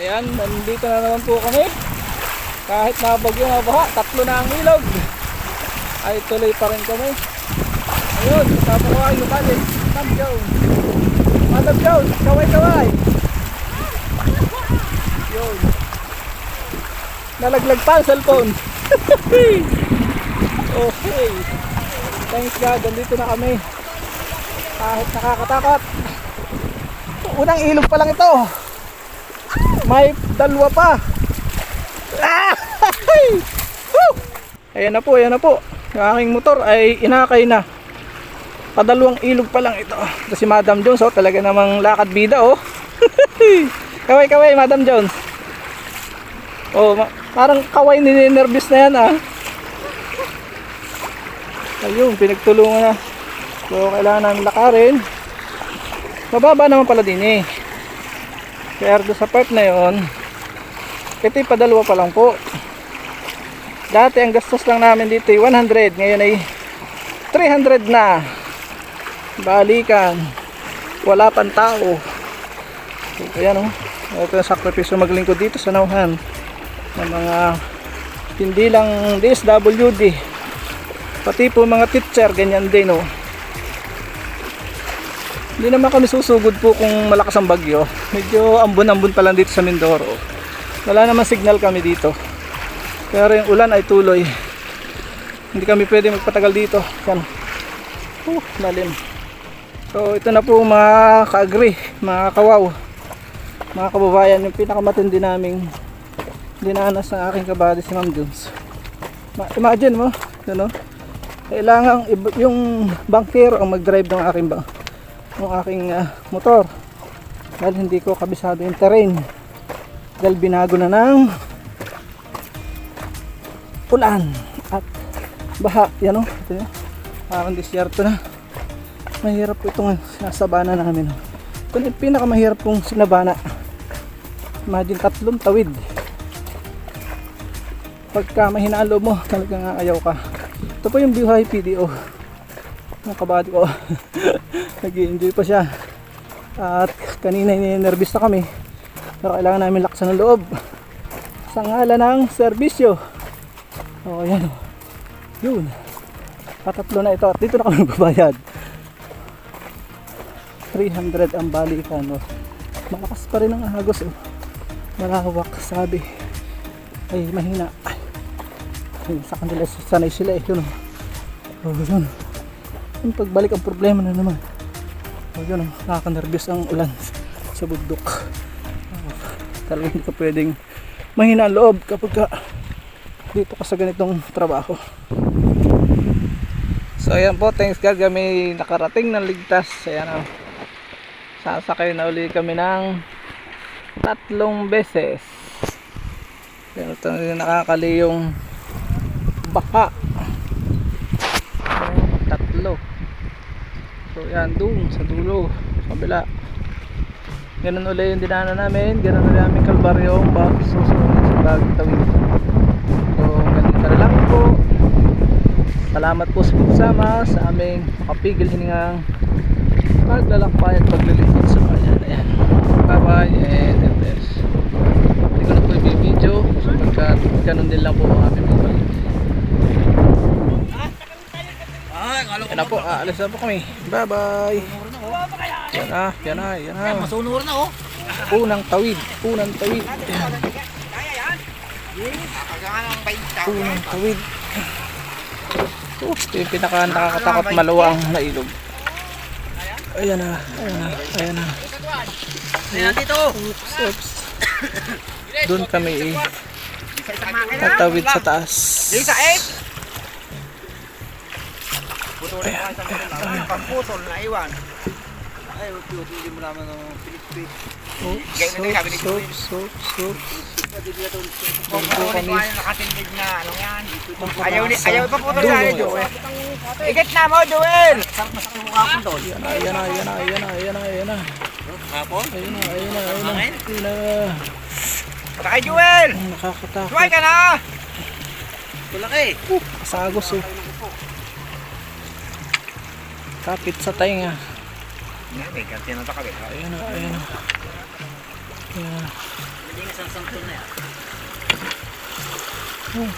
Ayan, nandito na naman po kami. Kahit nabagyo nga baha, tatlo na ang ilog. Ay tuloy pa rin kami. Ayun, kasama ko lokal eh. Madam Jones. Madam Jones, kaway-kaway. Yun. Nalaglag pa ang cellphone. okay. Thanks God, nandito na kami. Kahit nakakatakot. Unang ilog pa lang ito. May dalawa pa. Ah! Ayan na po, ayan na po. Yung aking motor ay inakay na. Padalawang ilog pa lang ito. Ito si Madam Jones, oh, talaga namang lakad bida, oh. kaway, kaway, Madam Jones. Oh, ma- parang kaway ninenervous na yan, ah. Ayun, pinagtulungan na. So, kailangan namin lakarin. Mababa naman pala din, eh. Kaya doon sa part na yon, ito yung padalwa pa lang po. Dati ang gastos lang namin dito ay 100, ngayon ay 300 na. Balikan. Wala pang tao. Ayan oh. Ito yung sakripisyo maglingkod dito sa nauhan ng mga hindi lang DSWD pati po mga teacher ganyan din oh. Hindi naman kami susugod po kung malakas ang bagyo. Medyo ambon-ambon pa lang dito sa Mindoro. Wala naman signal kami dito. Pero yung ulan ay tuloy. Hindi kami pwede magpatagal dito. Yan. Oh, lalim. So ito na po mga ka-agree, mga kawaw. Mga kababayan, yung pinakamatindi naming dinanas ng aking kabady si Ma'am Jones. Ma- imagine mo, yun know, kailangan yung bankero ang mag-drive ng aking ba ng aking ah, motor. Dahil hindi ko kabisado yung terrain. Dahil binago na ng ulan at baha. Yan o ito yun. Parang disyerto na. Mahirap itong sinasabana namin. Oh. ito yung pinakamahirap pong sinabana. Imagine tatlong tawid. Pagka mahina ang loob mo talagang ayaw ka. Ito po yung buhay PDO ng kabady ko. Nag enjoy pa siya. At kanina ninervous na kami. Pero kailangan namin laksan ng loob. Sa ngalan ng serbisyo. O yan. O yun patatlo na ito. At dito na kami magbabayad. 300 ang balikan o malakas pa rin ang agos o malawak sabi. Ay mahina. Ay, sa kanila sanay sila eh yun o oh, yun yung pagbalik ang problema na naman. O yun oh, nakaka-nervous ang ulan sa bundok. Oh, talagang hindi ka pwedeng mahina ang loob kapag ka dito ka sa ganitong trabaho. So ayan po. Thanks God kami nakarating ng ligtas. Ayan o sasakay na uli kami ng tatlong beses. Pero ito na nakakali yung baka Ayan, tatlo so yan doon sa dulo sa kabila. Ganun uli yung dinaanan namin ganun uli aming kalbaryo bak susunod sa bagong tawid. So ganito na lang po. Salamat po sa pagsama sa aming makapigil hiningang paglalakbay at paglilingkod sa bayan. Ayan. Bye bye and God bless hindi ko na po i-video sapagkat ganun din lang po ang aming mga balik yan na po, kami. Bye bye. Yan na, yan na, yan na. Masunor na oh. Unang tawid, unang tawid. Unang tawid. Oh, ito yung pinaka nakakatakot maluwang na ilog. Ayan na, ayan na, ayan na. Ayan dito. Oops, oops. Doon kami eh. Tatawid sa taas. Lisa 8. Na sa mga pagputol na iwan. Ay, hindi mo naman ng Pilipin. Oops, Ganyan na yung sabi ni oops, oops, oops, oops. Kung po ano kami. kami nakatindig na ano yan. Ayaw ni ayaw pa putol dulo. na ni Joel. Igat na mo Joel. Sarap masakit yung mukha ko doon. Ayan na, ayan na, ayan na, ayan na, ayan na, ayan na. Hapon? Ayun na, ayun na, ayun na. Ayun na. Para kay Joel. Ang nakakatakot. Suway ka na. Tulaki. Uh, kasagos oh. Kapit sa tainga. May ganti na. Ayun na, ayun na. Isang sampol na yan. Hmm.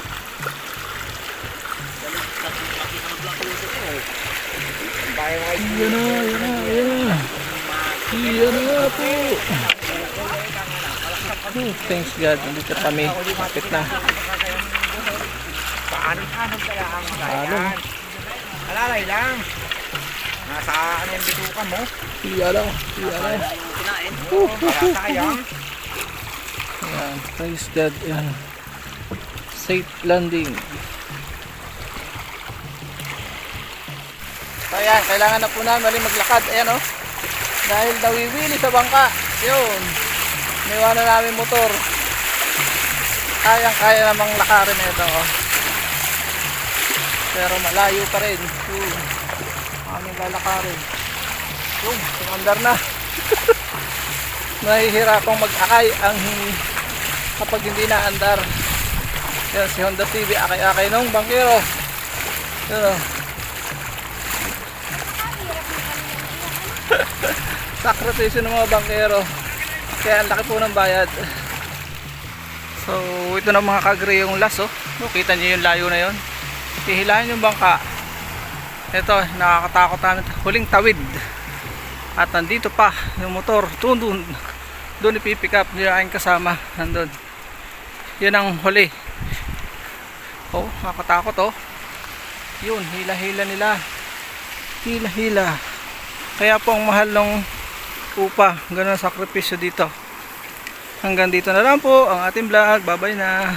Galing, tatlong laki ng black puso ko. Bayo kay Yan na, yan na, yan na. Po. Oh, thanks God, nandito kami. Kapit na. Paano-paano kaya ang Paano? kaya? Alalay lang. Nasa ano yung bituka mo? Yan na, yan na. Kinain. Para sayang. Yan, praise God. Yan. Safe landing. So yan, kailangan na po namin mali maglakad. Ayan o. Dahil nawiwili sa bangka. Yun. Niwanan namin motor. Kayang kaya namang lakarin ito. Oh. Pero malayo pa rin. Yun. Aming lalakarin. Yun, sumandar na. Nahihirapang mag-akay ang kapag hindi naandar. Yan, si Honda TV, akay-akay nung bangkero. Yun o. Sakripisyo ng mga bangkero. Kaya ang laki po ng bayad. So, ito na mga kagre yung las oh. No, kita niyo yung layo na yon. Hihilahin yung bangka. Ito, nakakatakot namin. Huling tawid. At nandito pa yung motor. Doon, doon. Doon ipipick up nila aking kasama. Nandun. Yun ang huli. Oh, nakakatakot oh. Yun, hila-hila nila. Hila-hila. Kaya po ang mahal ng upa. Ganun sakripisyo dito. Hanggang dito na lang po ang ating vlog. Bye-bye na.